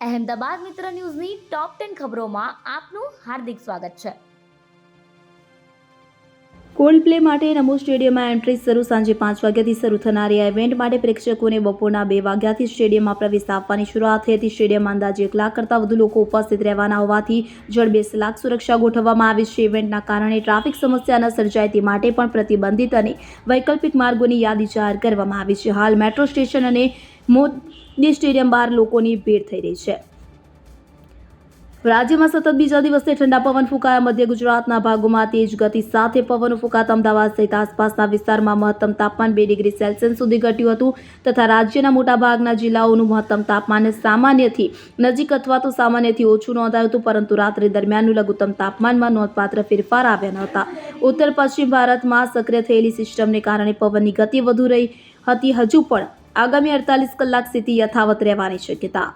અહેમદાબાદ મિત્ર ન્યૂઝની top ten ખબરોમાં આપનું હાર્દિક સ્વાગત છે. કોલ્ડ પ્લે માટે નમો સ્ટેડિયમમાં એન્ટ્રી શરૂ સાંજે પાંચ વાગ્યાથી શરૂ થનારી આ ઇવેન્ટ માટે પ્રેક્ષકોને બપોરના બે વાગ્યાથી સ્ટેડિયમમાં પ્રવેશ આપવાની શરૂઆત થઈ હતી. સ્ટેડિયમમાં અંદાજે એક લાખ કરતાં વધુ લોકો ઉપસ્થિત રહેવાના હોવાથી જડબેસ લાખ સુરક્ષા ગોઠવવામાં આવી છે. ઇવેન્ટના કારણે ટ્રાફિક સમસ્યા ન સર્જાય તે માટે પણ પ્રતિબંધિત અને વૈકલ્પિક માર્ગોની યાદી જાહેર કરવામાં આવી છે. હાલ મેટ્રો સ્ટેશન અને મોદી સ્ટેડિયમ બહાર લોકોની ભીડ થઈ રહી છે. રાજ્યમાં સતત બીજા દિવસે ઠંડા પવન ફૂંકાયા. મધ્ય ગુજરાતના ભાગોમાં તેજ ગતિ સાથે પવન ફૂંકાતા અમદાવાદ સહિત આસપાસના વિસ્તારમાં મહત્તમ તાપમાન બે ડિગ્રી સેલ્સિયસ સુધી ઘટ્યું હતું તથા રાજ્યના મોટાભાગના જિલ્લાઓનું મહત્તમ તાપમાન સામાન્યથી નજીક અથવા તો સામાન્યથી ઓછું નોંધાયું હતું, પરંતુ રાત્રે દરમિયાનનું લઘુત્તમ તાપમાનમાં નોંધપાત્ર ફેરફાર આવ્યા ન હતા. ઉત્તર પશ્ચિમ ભારતમાં સક્રિય થયેલી સિસ્ટમને કારણે પવનની ગતિ વધુ રહી હતી. હજુ પણ આગામી અડતાલીસ કલાક સ્થિતિ યથાવત રહેવાની શક્યતા.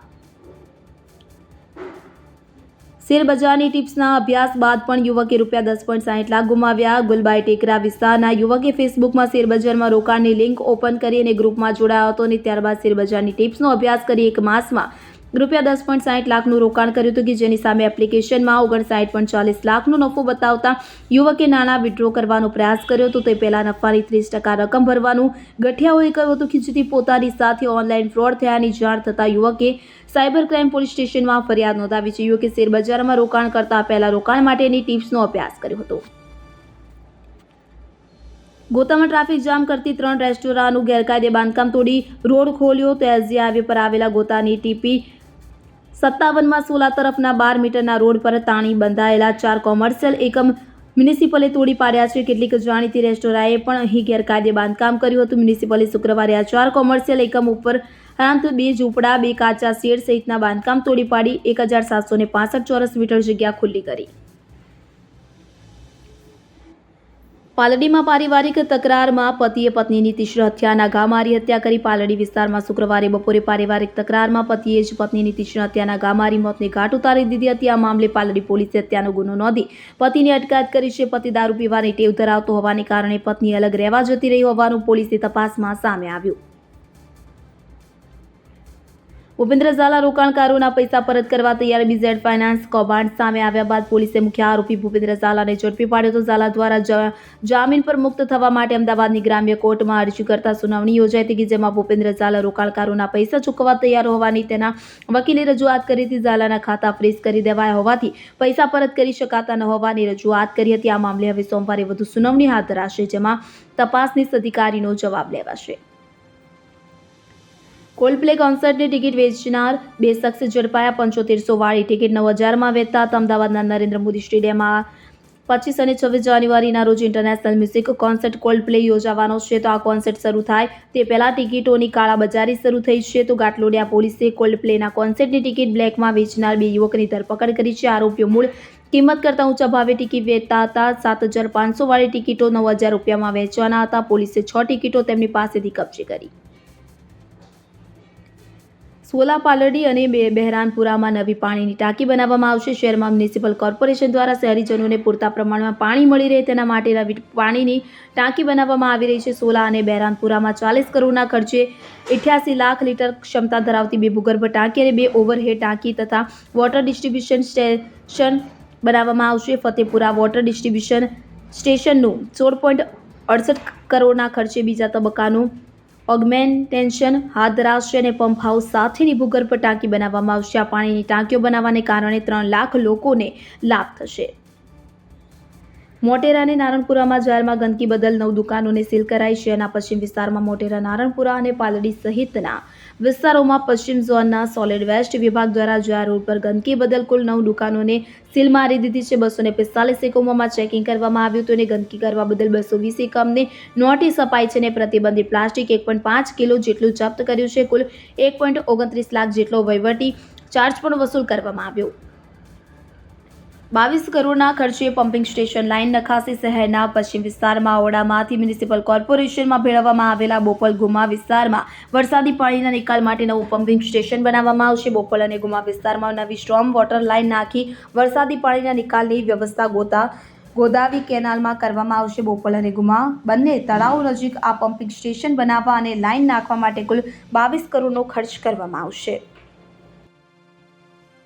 શેરબજારની ટિપ્સના અભ્યાસ બાદ પણ યુવકે રૂપિયા દસ પોઈન્ટ સાહીઠ લાખ ગુમાવ્યા. ગુલબાઈ ટેકરા વિસ્તારના યુવકે ફેસબુકમાં શેરબજારમાં રોકાણની લિંક ઓપન કરી અને ગ્રુપમાં જોડાયો હતો અને ત્યારબાદ શેરબજારની ટિપ્સનો અભ્યાસ કરી એક માસમાં રૂપિયા દસ પોઈન્ટ સાહીઠ લાખનું રોકાણ કર્યું હતું કે જેની સામે એપ્લિકેશનમાં ઓગણસાઠ પોઈન્ટ ચાલીસ લાખનો નફો બતાવતા યુવકે નાણાં વિડ્રો કરવાનો પ્રયાસ કર્યો હતો. તે પહેલાં નફાની ત્રીસ ટકા રકમ ભરવાનું ગઠિયાઓએ કહ્યું હતું કે જેથી પોતાની સાથે ઓનલાઈન ફ્રોડ થયાની જાણ થતાં યુવકે સાયબર ક્રાઇમ પોલીસ સ્ટેશનમાં ફરિયાદ નોંધાવી છે. યુવકે શેરબજારમાં રોકાણ કરતા પહેલા રોકાણ માટેની ટિપ્સનો અભ્યાસ કર્યો હતો. ગોતામાં ટ્રાફિક જામ કરતી ત્રણ રેસ્ટોરાંનું ગેરકાયદે બાંધકામ તોડી રોડ ખોલ્યો. તો એસજી હાઈવે પર આવેલા ગોતાની ટીપી સત્તાવનમાં સોલા તરફના બાર મીટરના રોડ પર તાણી બંધાયેલા ચાર કોમર્શિયલ એકમ મ્યુનિસિપલે તોડી પાડ્યા છે. કેટલીક જાણીતી રેસ્ટોરાંએ પણ અહીં ગેરકાયદે બાંધકામ કર્યું હતું. મ્યુનિસિપલે શુક્રવારે આ ચાર કોમર્શિયલ એકમ ઉપર ઉપરાંત બે ઝૂંપડા, બે કાચા શેડ સહિતના બાંધકામ તોડી પાડી. એક હજાર સાતસો ને ચોરસ મીટર જગ્યા ખુલ્લી કરી. પાલડીમાં પારિવારિક તકરારમાં પતિએ પત્નીની તીશ્ર હત્યાના ઘા મારી હત્યા કરી પાલડી વિસ્તારમાં શુક્રવારે બપોરે પારિવારિક તકરારમાં પતિએ જ પત્નીની તીશ્ર હત્યાના ઘા મારી મોતને ઘાટ ઉતારી દીધી હતી. આ મામલે પાલડી પોલીસે હત્યાનો ગુનો નોંધી પતિની અટકાયત કરી છે. પતિ દારૂ પીવાની ટેવ ધરાવતો હોવાને કારણે પત્ની અલગ રહેવા જતી રહી હોવાનું પોલીસની તપાસમાં સામે આવ્યું. ભૂપેન્દ્ર ઝાલા રોકાણકારોના પૈસા પરત કરવા તૈયાર બીઝેડ ફાઇનાન્સ કૌભાંડ સામે આવ્યા બાદ પોલીસે મુખ્ય આરોપી ભૂપેન્દ્ર ઝાલાને ઝડપી પાડ્યો તો ઝાલા દ્વારા જામીન પર મુક્ત થવા માટે અમદાવાદની ગ્રામ્ય કોર્ટમાં અરજી કરતા સુનાવણી યોજાઈ હતી જેમાં ભૂપેન્દ્ર ઝાલા રોકાણકારોના પૈસા ચૂકવવા તૈયાર હોવાની તેના વકીલે રજૂઆત કરી હતી. ઝાલાના ખાતા ફ્રીઝ કરી દેવાયા હોવાથી પૈસા પરત કરી શકાતા ન હોવાની રજૂઆત કરી હતી. આ મામલે હવે સોમવારે વધુ સુનાવણી હાથ ધરાશે, જેમાં તપાસનીશ અધિકારીનો જવાબ લેવાશે. કોલ્ડપ્લે કોન્સર્ટની ટિકિટ વેચનાર બે શખ્સ ઝડપાયા પંચોતેરસો વાળી ટિકિટ નવ હજારમાં વેચતા અમદાવાદના નરેન્દ્ર મોદી સ્ટેડિયમમાં. પચીસ અને છવ્વીસ જાન્યુઆરીના રોજ international music concert Coldplay યોજાવાનો છે તો આ કોન્સર્ટ શરૂ થાય તે પહેલાં ટિકિટોની કાળાબજારી શરૂ થઈ છે તો ગાટલોડિયા પોલીસે કોલ્ડ પ્લેના કોન્સર્ટની ટિકિટ બ્લેકમાં વેચનાર બે યુવકની ધરપકડ કરી છે. આરોપીઓ મૂળ કિંમત કરતાં ઊંચા ભાવે ટિકિટ વેચતા હતા. સાત હજાર પાંચસો વાળી ટિકિટો નવ હજાર રૂપિયામાં વેચવાના હતા. પોલીસે છ ટિકિટો તેમની પાસેથી કબજે કરી. સોલા પાલડી અને બહેરાનપુરામાં નવી પાણીની ટાંકી બનાવવામાં આવશે. શહેરમાં મ્યુનિસિપલ કોર્પોરેશન દ્વારા શહેરીજનોને પૂરતા પ્રમાણમાં પાણી મળી રહે તેના માટે નવી પાણીની ટાંકી બનાવવામાં આવી રહી છે. સોલા અને બહેરાનપુરામાં ચાલીસ કરોડના ખર્ચે અઠ્યાસી લાખ લીટર ક્ષમતા ધરાવતી બે ભૂગર્ભ ટાંકી અને બે ઓવરહેડ ટાંકી તથા વોટર ડિસ્ટ્રીબ્યુશન સ્ટેશન બનાવવામાં આવશે. ફતેપુરા વોટર ડિસ્ટ્રીબ્યુશન સ્ટેશનનું સોળ પોઈન્ટ અડસઠ કરોડના ખર્ચે બીજા તબક્કાનું ઓગમેન્ટેશન હાથ ધરાશે અને પંપ હાઉસ સાથેની ભૂગર્ભ ટાંકી બનાવવામાં આવશે. આ પાણીની ટાંકીઓ બનાવવાને કારણે ત્રણ લાખ લોકોને લાભ થશે. મોટેરા અને નારણપુરામાં જાહેરમાં ગંદકી બદલ નવ દુકાનોને સીલ કરાઈ શહેરના પશ્ચિમ વિસ્તારમાં મોટેરા, નારણપુરા અને પાલડી સહિતના વિસ્તારોમાં પશ્ચિમ ઝોનના સોલિડ વેસ્ટ વિભાગ દ્વારા જ્યાં રોડ પર ગંદકી બદલ કુલ નવ દુકાનોને સીલ મારી દીધી છે. બસો ને પિસ્તાલીસ એકમોમાં ચેકિંગ કરવામાં આવ્યું હતું અને ગંદકી કરવા બદલ બસો વીસ એકમને નોટિસ અપાઈ છે અને પ્રતિબંધિત પ્લાસ્ટિક એક પાંચ કિલો જેટલું જપ્ત કર્યું છે. કુલ એક ઓગણત્રીસ લાખ જેટલો વહીવટી ચાર્જ પણ વસૂલ કરવામાં આવ્યો. બાવીસ કરોડના ખર્ચે પમ્પિંગ સ્ટેશન લાઇન નખાસી શહેરના પશ્ચિમ વિસ્તારમાં. ઓડામાંથી મ્યુનિસિપલ કોર્પોરેશનમાં ભેળવવામાં આવેલા બોપલ ગુમા વિસ્તારમાં વરસાદી પાણીના નિકાલ માટે નવું પમ્પિંગ સ્ટેશન બનાવવામાં આવશે. બોપલ અને ગુમા વિસ્તારમાં નવી સ્ટ્રોમ વોટર લાઇન નાખી વરસાદી પાણીના નિકાલની વ્યવસ્થા ગોતા ગોદાવી કેનાલમાં કરવામાં આવશે. બોપલ અને ગુમા બંને તળાવ નજીક આ પમ્પિંગ સ્ટેશન બનાવવા અને લાઇન નાખવા માટે કુલ બાવીસ કરોડનો ખર્ચ કરવામાં આવશે.